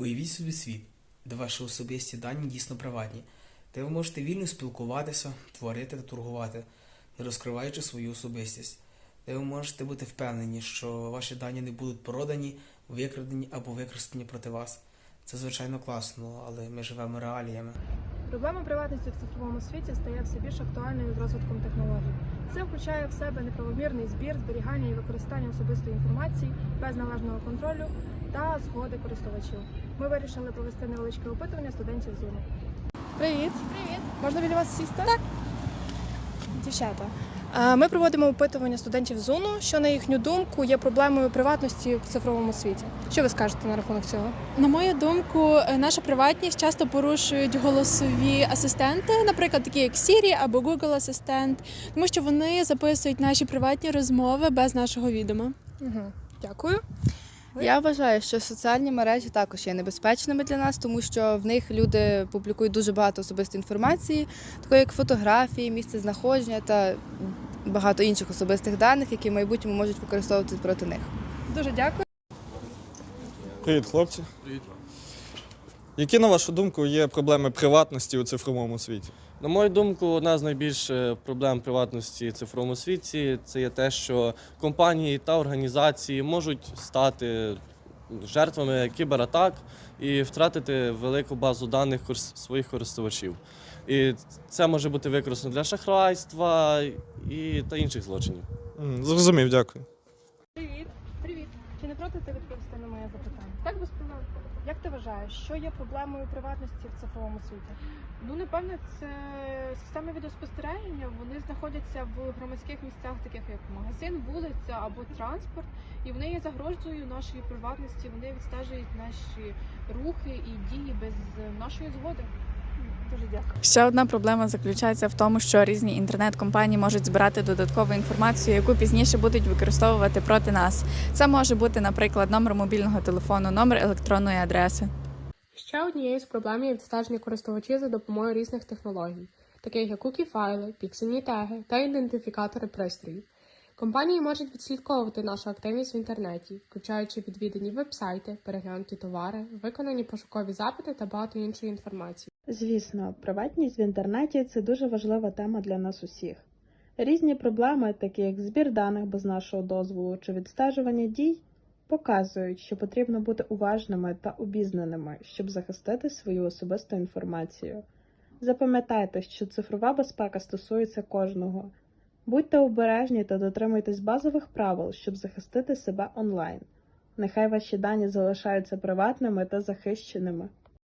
Уявіть собі світ, де ваші особисті дані дійсно приватні, де ви можете вільно спілкуватися, творити та торгувати, не розкриваючи свою особистість, де ви можете бути впевнені, що ваші дані не будуть продані, викрадені або використані проти вас. Це звичайно класно, але ми живемо реаліями. Проблема приватності в цифровому світі стає все більш актуальною з розвитком технологій. Це включає в себе неправомірний збір, зберігання і використання особистої інформації без належного контролю та згоди користувачів. Ми вирішили провести невеличке опитування студентів ЗУНу. Привіт! Привіт. Можна біля вас сісти? Так. Дівчата. е, Ми проводимо опитування студентів ЗУНу, що на їхню думку є проблемою приватності в цифровому світі. Що ви скажете на рахунок цього? На мою думку, е, наша приватність часто порушують голосові асистенти, наприклад, такі як Siri або Google Асистент, тому що вони записують наші приватні розмови без нашого відома. Угу. Дякую. Ви? Я вважаю, що соціальні мережі також є небезпечними для нас, тому що в них люди публікують дуже багато особистої інформації, такої як фотографії, місце знаходження та багато інших особистих даних, які в майбутньому можуть використовувати проти них. Дуже дякую. Привіт, хлопці. Привіт. Які, на вашу думку, є проблеми приватності у цифровому світі? На мою думку, одна з найбільших проблем приватності в цифровому світі це є те, що компанії та організації можуть стати жертвами кібератак і втратити велику базу даних своїх користувачів. І це може бути використано для шахрайства і та інших злочинів. М, Зрозумів, дякую. Привіт. Привіт. Чи не проти ти відповісти на моє запитання? Так, без проблем. Як ти вважаєш, що є проблемою приватності в цифровому світі? Ну, напевне, це системи відеоспостереження. Вони знаходяться в громадських місцях, таких як магазин, вулиця або транспорт, і вони є загрозою нашої приватності. Вони відстежують наші рухи і дії без нашої згоди. Дуже дякую. Ще одна проблема заключається в тому, що різні інтернет-компанії можуть збирати додаткову інформацію, яку пізніше будуть використовувати проти нас. Це може бути, наприклад, номер мобільного телефону, номер електронної адреси. Ще однією з проблем є відстеження користувачів за допомогою різних технологій, таких як кукі-файли, піксельні теги та ідентифікатори пристроїв. Компанії можуть відслідковувати нашу активність в інтернеті, включаючи відвідані веб-сайти, переглянуті товари, виконані пошукові запити та багато іншої інформації. Звісно, приватність в інтернеті це дуже важлива тема для нас усіх. Різні проблеми, такі як збір даних без нашого дозволу чи відстежування дій, показують, що потрібно бути уважними та обізнаними, щоб захистити свою особисту інформацію. Запам'ятайте, що цифрова безпека стосується кожного. Будьте обережні та дотримуйтесь базових правил, щоб захистити себе онлайн. Нехай ваші дані залишаються приватними та захищеними.